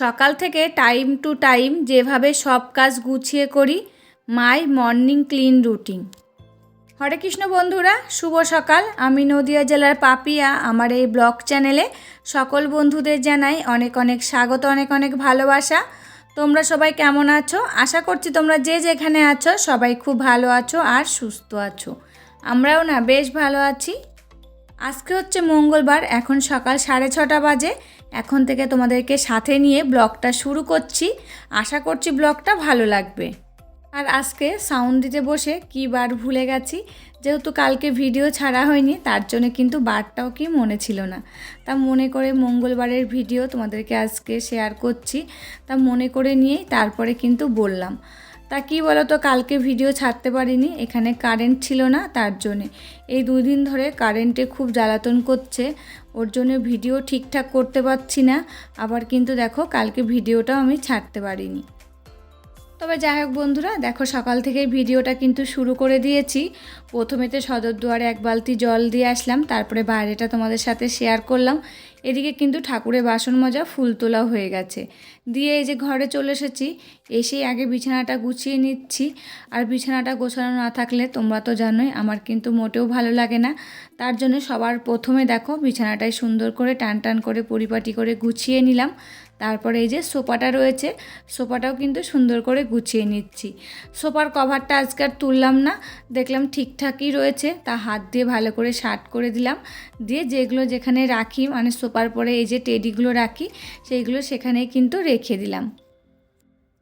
সকাল থেকে time to time যেভাবে সব কাজ গুছিয়ে করি my morning clean routine Hare Krishna বন্ধুরা, শুভ সকাল। আমি নদিয়া জেলার পাপিয়া। আমার এই ব্লগ চ্যানেলে সকল বন্ধুদের জানাই অনেক অনেক স্বাগত, অনেক অনেক ভালোবাসা। তোমরা সবাই কেমন আছো? আশা করছি তোমরা যে যেখানে আছো সবাই খুব ভালো আছো আর সুস্থ আছো। আমরাও না বেশ ভালো আছি। আজকে হচ্ছে মঙ্গলবার, এখন সকাল সাড়ে ছটা বাজে। এখন থেকে তোমাদেরকে সাথে নিয়ে ব্লগটা শুরু করছি। আশা করছি ব্লগটা ভালো লাগবে। আর আজকে সাউন্ড দিতে বসে কি বার ভুলে গেছি। যেহেতু কালকে ভিডিও ছাড়া হয়নি, তার জন্য কিন্তু বারটাও কি মনে ছিল না। তা মনে করে মঙ্গলবারের ভিডিও তোমাদেরকে আজকে শেয়ার করছি। তা মনে করে নিয়েই তারপরে কিন্তু বললাম। তা কি বলো তো কালকে ভিডিও ছাড়তে পারিনি, এখানে কারেন্ট ছিল না তার জন্যে। এই দুদিন ধরে কারেন্টে খুব জ্বালাতন করছে, ওর জন্য ভিডিও ঠিকঠাক করতে পারছি না, আবার কিন্তু দেখো, কালকে ভিডিওটাও আমি ছাড়তে পারিনি। তবে যাই হোক বন্ধুরা, দেখো সকাল থেকেই ভিডিওটা কিন্তু শুরু করে দিয়েছি। প্রথমেতে সদর দুয়ারে এক বালতি জল দিয়ে আসলাম, তারপরে বাইরেটা তোমাদের সাথে শেয়ার করলাম। এদিকে কিন্তু ঠাকুরের বাসন মজা ফুল তোলা হয়ে গেছে। দিয়ে এই যে ঘরে চলে এসেছি, এসেই আগে বিছানাটা গুছিয়ে নিচ্ছি। আর বিছানাটা গোছানো না থাকলে তোমরা তো জানোই, আমার কিন্তু মোটেও ভালো লাগে না। তার জন্য সবার প্রথমে দেখো বিছানাটাই সুন্দর করে টান টান করে পরিপাটি করে গুছিয়ে নিলাম। তারপরে এই যে সোফাটা রয়েছে, সোফাটাও কিন্তু সুন্দর করে গুছিয়ে নিচ্ছি। সোফার কভারটা আজকে আর তুললাম না, দেখলাম ঠিকঠাকই রয়েছে, তা হাত দিয়ে ভালো করে শার্ট করে দিলাম। দিয়ে যেগুলো যেখানে রাখি মানে সোফার পরে এই যে টেডিগুলো রাখি, সেইগুলো সেখানেই কিন্তু রেখে দিলাম।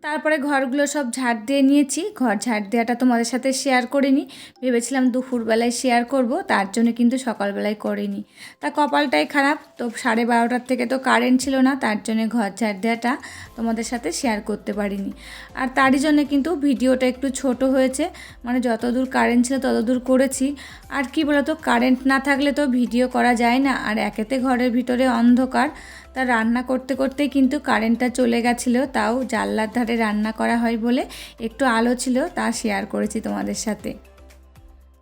তারপরে ঘরগুলো সব ঝাড় দিয়ে নিয়েছি। ঘর ঝাড় দেওয়াটা তোমাদের সাথে শেয়ার করিনি। ভেবেছিলাম দুপুরবেলায় শেয়ার করব, তার জন্য কিন্তু সকালবেলায় করিনি। তা কপালটাই খারাপ, তো সাড়ে বারোটার থেকে তো কারেন্ট ছিল না, তার জন্য ঘর ঝাড় দেওয়াটা তোমাদের সাথে শেয়ার করতে পারিনি। আর তারই জন্য কিন্তু ভিডিওটা একটু ছোট হয়েছে মানে যতদূর কারেন্ট ছিল ততদূর করেছি। আর কি বলতো কারেন্ট না থাকলে তো ভিডিও করা যায় না, আর একেতে ঘরের ভিতরে অন্ধকার। তা রান্না করতে করতে কিন্তু কারেন্টটা চলে গেছিল, তাও জানলার ধারে রান্না করা হয় বলে একটু আলো ছিল, তা শেয়ার করেছি তোমাদের সাথে।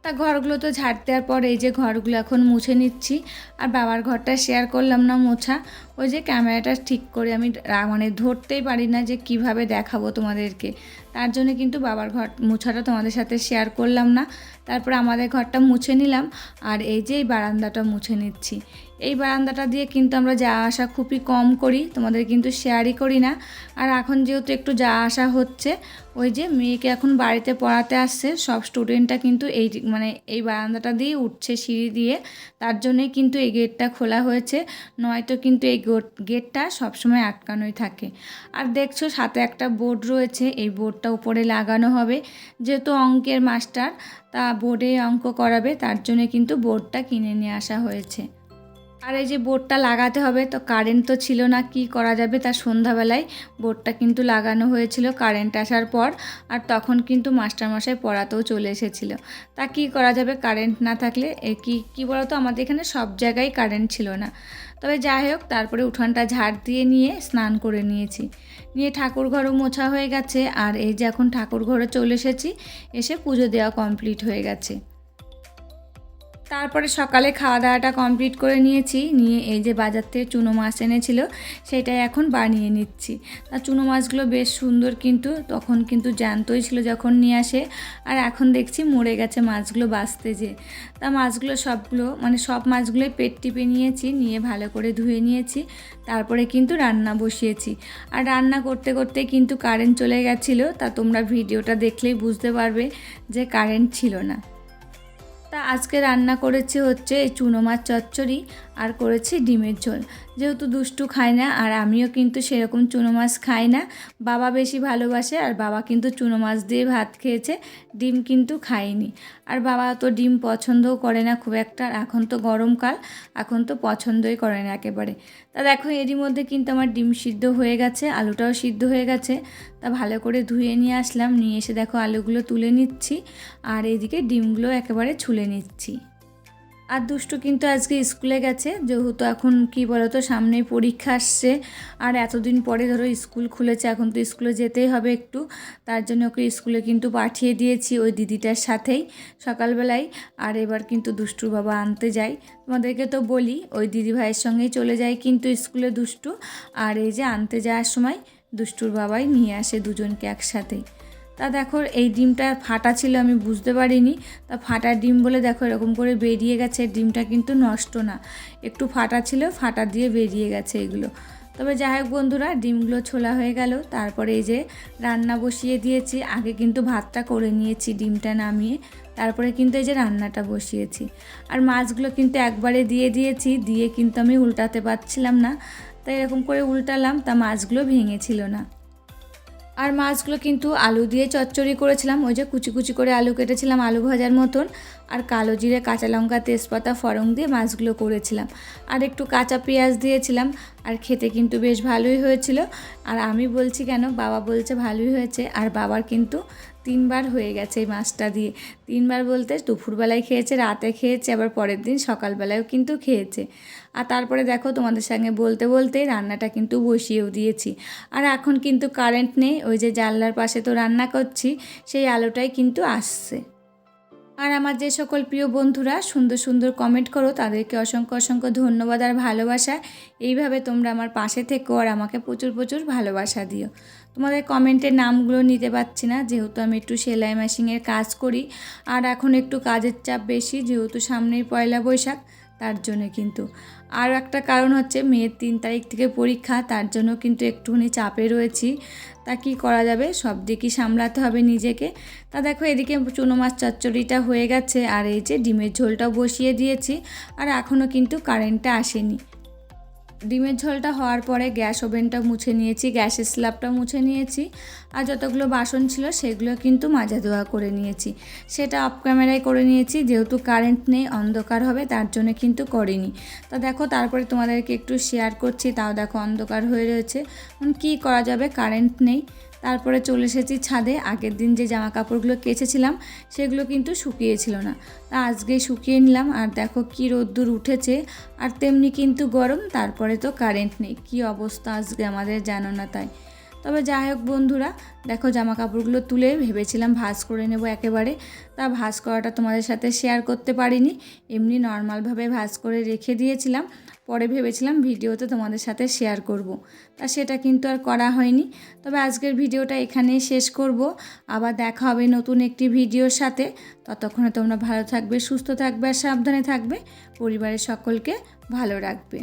তা ঘরগুলো তো ঝাড় দেওয়ার পর এই যে ঘরগুলো এখন মুছে নিচ্ছি, আর বাবার ঘরটা শেয়ার করলাম না মোছা। ওই যে ক্যামেরাটা ঠিক করে আমি মানে ধরতেই পারি না যে কীভাবে দেখাবো তোমাদেরকে। তার জন্য কিন্তু বাবার ঘর মোছাটা তোমাদের সাথে শেয়ার করলাম না। তারপরে আমাদের ঘরটা মুছে নিলাম আর এই যে এই বারান্দাটা মুছে নিচ্ছি। এই বারান্দাটা দিয়ে কিন্তু আমরা যাওয়া আসা খুবই কম করি, তোমাদের কিন্তু শেয়ারই করি না। আর এখন যেহেতু একটু যাওয়া আসা হচ্ছে, ওই যে মেয়েকে এখন বাড়িতে পড়াতে আসছে, সব স্টুডেন্টটা কিন্তু এই মানে এই বারান্দাটা দিয়ে উঠছে সিঁড়ি দিয়ে। তার জন্যই কিন্তু এই গেটটা খোলা হয়েছে, নয়তো কিন্তু এই গেটটা সবসময় আটকানোই থাকে। আর দেখছ সাথে একটা বোর্ড রয়েছে, এই বোর্ডটা উপরে লাগানো হবে। যেহেতু অঙ্কের মাস্টার, তা বোর্ডে অঙ্ক করাবে, তার জন্য কিন্তু বোর্ডটা কিনে নিয়ে আসা হয়েছে। আর এই যে বোর্ডটা লাগাতে হবে, তো কারেন্ট তো ছিল না, কি করা যাবে তার সন্ধ্যাবেলায়। বোর্ডটা কিন্তু লাগানো হয়েছিল কারেন্ট আসার পর, আর তখন কিন্তু মাস্টারমশাই পড়াতেও চলে এসেছিল। তা কি করা যাবে কারেন্ট না থাকলে? এ কি, কী বলতো? আমাদের এখানে সব জায়গায় কারেন্ট ছিল না। তবে যাই হোক, তারপরে উঠানটা ঝাড় দিয়ে নিয়ে স্নান করে নিয়েছি। নিয়ে ঠাকুর ঘরও মোছা হয়ে গেছে, আর এই যে এখন ঠাকুর ঘরে চলে এসেছি, এসে পুজো দেওয়া কমপ্লিট হয়ে গেছে। তারপরে সকালে খাওয়া দাওয়াটা কমপ্লিট করে নিয়েছি। নিয়ে এই যে বাজার থেকে চুনো মাছ এনেছিল, সেটাই এখন বানিয়ে নিচ্ছি। তা চুনো মাছগুলো বেশ সুন্দর কিন্তু, তখন কিন্তু জ্যান্তই ছিল যখন নিয়ে আসে। আর এখন দেখছি মরে গেছে মাছগুলো বাঁচতে যে। তা মাছগুলো সবগুলো মানে সব মাছগুলোই পেট টিপে নিয়েছি, নিয়ে ভালো করে ধুয়ে নিয়েছি। তারপরে কিন্তু রান্না বসিয়েছি। আর রান্না করতে করতে কিন্তু কারেন্ট চলে গেছিল, তা তোমরা ভিডিওটা দেখলেই বুঝতে পারবে যে কারেন্ট ছিল না। তা আজকে রান্না করেছি হচ্ছে এই চুনো মাছ চচ্চড়ি। আর করেছি ডিমের ঝোল। যেহেতু দুষ্টু খায় না, আর আমিও কিন্তু সেরকম চুনো মাছ খাই না। বাবা বেশি ভালোবাসে, আর বাবা কিন্তু চুনো মাছ দিয়ে ভাত খেয়েছে, ডিম কিন্তু খায়নি। আর বাবা তো ডিম পছন্দও করে না খুব একটা, আর এখন তো গরমকাল, এখন তো পছন্দই করে না একেবারে। তা দেখো, এরই মধ্যে কিন্তু আমার ডিম সিদ্ধ হয়ে গেছে, আলুটাও সিদ্ধ হয়ে গেছে। তা ভালো করে ধুয়ে নিয়ে আসলাম, নিয়ে এসে দেখো আলুগুলো তুলে নিচ্ছি, আর এদিকে ডিমগুলো একেবারে ছুলে নিচ্ছি। আর দুষ্টু কিন্তু আজকে স্কুলে গেছে, যেহেতু এখন কি বলতো, সামনেই পরীক্ষা আসছে। আর এতদিন পরে ধরো স্কুল খুলেছে, এখন তো স্কুলে যেতেই হবে একটু। তার জন্য ওকে স্কুলে কিন্তু পাঠিয়ে দিয়েছি ওই দিদিটার সাথেই সকালবেলায়। আর এবার কিন্তু দুষ্টুর বাবা আনতে যায়। তোমাদেরকে তো বলি, ওই দিদি ভাইয়ের সঙ্গেই চলে যায় কিন্তু স্কুলে দুষ্টু। আর এই যে আনতে যাওয়ার সময় দুষ্টুর বাবাই নিয়ে আসে দুজনকে একসাথেই। তা দেখো, এই ডিমটা ফাটা ছিল, আমি বুঝতে পারিনি। তা ফাটা ডিম বলে দেখো, এরকম করে বেরিয়ে গেছে, ডিমটা কিন্তু নষ্ট না। একটু ফাটা ছিল, ফাটা দিয়ে বেরিয়ে গেছে এগুলো। তবে যাই হোক বন্ধুরা, ডিমগুলো ছোলা হয়ে গেল। তারপরে এই যে রান্না বসিয়ে দিয়েছি, আগে কিন্তু ভাতটা করে নিয়েছি ডিমটা নামিয়ে। তারপরে কিন্তু এই যে রান্নাটা বসিয়েছি। আর মাছগুলো কিন্তু একবারে দিয়ে দিয়েছি, দিয়ে কিন্তু আমি উল্টাতে পারছিলাম না। তাই এরকম করে উল্টালাম, তা মাছগুলো ভেঙেছিল না। আর মাছগুলো কিন্তু আলু দিয়ে চচ্চড়ি করেছিলাম, ওই যে কুচি কুচি করে আলু কেটেছিলাম আলু ভাজার মতন। আর কালো জিরে, কাঁচা লঙ্কা, তেজপাতা ফরং দিয়ে মাছগুলো করেছিলাম। আর একটু কাঁচা পেঁয়াজ দিয়েছিলাম, আর খেতে কিন্তু বেশ ভালোই হয়েছিল। আর আমি বলছি কেন, বাবা বলছে ভালোই হয়েছে, আর বাবার কিন্তু তিনবার হয়ে গেছে এই মাছটা দিয়ে। তিনবার বলতে দুপুরবেলায় খেয়েছে, রাতে খেয়েছে, আবার পরের দিন সকালবেলায়ও কিন্তু খেয়েছে। আর তারপরে দেখো তোমাদের সঙ্গে বলতে বলতে রান্নাটা কিন্তু বসিয়েও দিয়েছি। আর এখন কিন্তু কারেন্ট নেই, ওই যে জানলার পাশে তো রান্না করছি, সেই আলোটাই কিন্তু আসছে। আর আমার যে সকল প্রিয় বন্ধুরা, সুন্দর সুন্দর কমেন্ট করো, তাদেরকে অসংখ্য অসংখ্য ধন্যবাদ আর ভালোবাসা। এইভাবে তোমরা আমার পাশে থেকো আর আমাকে প্রচুর প্রচুর ভালোবাসা দিও। তোমাদের কমেন্টের নামগুলো নিতে পারছি না, যেহেতু আমি একটু সেলাই মেশিনের কাজ করি। আর এখন একটু কাজের চাপ বেশি, যেহেতু সামনেই পয়লা বৈশাখ, তার জন্য কিন্তু। আর একটা কারণ হচ্ছে মেয়ের তিন তারিখ থেকে পরীক্ষা, তার জন্য কিন্তু একটুখানি চাপে রয়েছি। তা কি করা যাবে? সব দিকই সামলাতে হবে নিজেকে। তা দেখো, এদিকে চুনো মাছ চচ্চড়িটা হয়ে গেছে, আর এই যে ডিমের ঝোলটাও বসিয়ে দিয়েছি, আর এখনও কিন্তু কারেন্টটা আসেনি। ডিমের ঝোলটা হওয়ার পরে গ্যাস ওভেনটা মুছে নিয়েছি, গ্যাসের স্ল্যাবটা মুছে নিয়েছি আর যতগুলো বাসন ছিল সেগুলো কিন্তু মাজা ধোয়া করে নিয়েছি। সেটা অফ ক্যামেরায় করে নিয়েছি, যেহেতু কারেন্ট নেই, অন্ধকার হবে, তার জন্য কিন্তু করিনি। তা দেখো, তারপরে তোমাদেরকে একটু শেয়ার করছি, তাও দেখো অন্ধকার হয়ে রয়েছে। কী করা যাবে? কারেন্ট নেই। তারপরে চলে এসেছি ছাদে। আগের দিন যে জামা কাপড়গুলো কেচেছিলাম, সেগুলো কিন্তু শুকিয়েছিল না। তা আজকে শুকিয়ে নিলাম আর দেখো কি রোদ্দুর উঠেছে। আর তেমনি কিন্তু গরম, তারপরে তো কারেন্ট নেই। কি অবস্থা আজকে আমাদের জানো না তাই। তবে যাই হোক বন্ধুরা, দেখো জামা কাপড়গুলো তুলে ভেবেছিলাম ভাজ করে নেব একেবারে। তা ভাজ করাটা তোমাদের সাথে শেয়ার করতে পারিনি, এমনি নর্মালভাবে ভাজ করে রেখে দিয়েছিলাম। পরে ভেবেছিলাম ভিডিওতে তোমাদের সাথে শেয়ার করব। তা সেটা কিন্তু আর করা হয়নি। তবে আজকের ভিডিওটা এখানেই শেষ করব। আবার দেখা হবে নতুন একটি ভিডিওর সাথে। ততক্ষণে তোমরা ভালো থাকবে, সুস্থ থাকবে আর সাবধানে থাকবে। পরিবারের সকলকে ভালো রাখবে।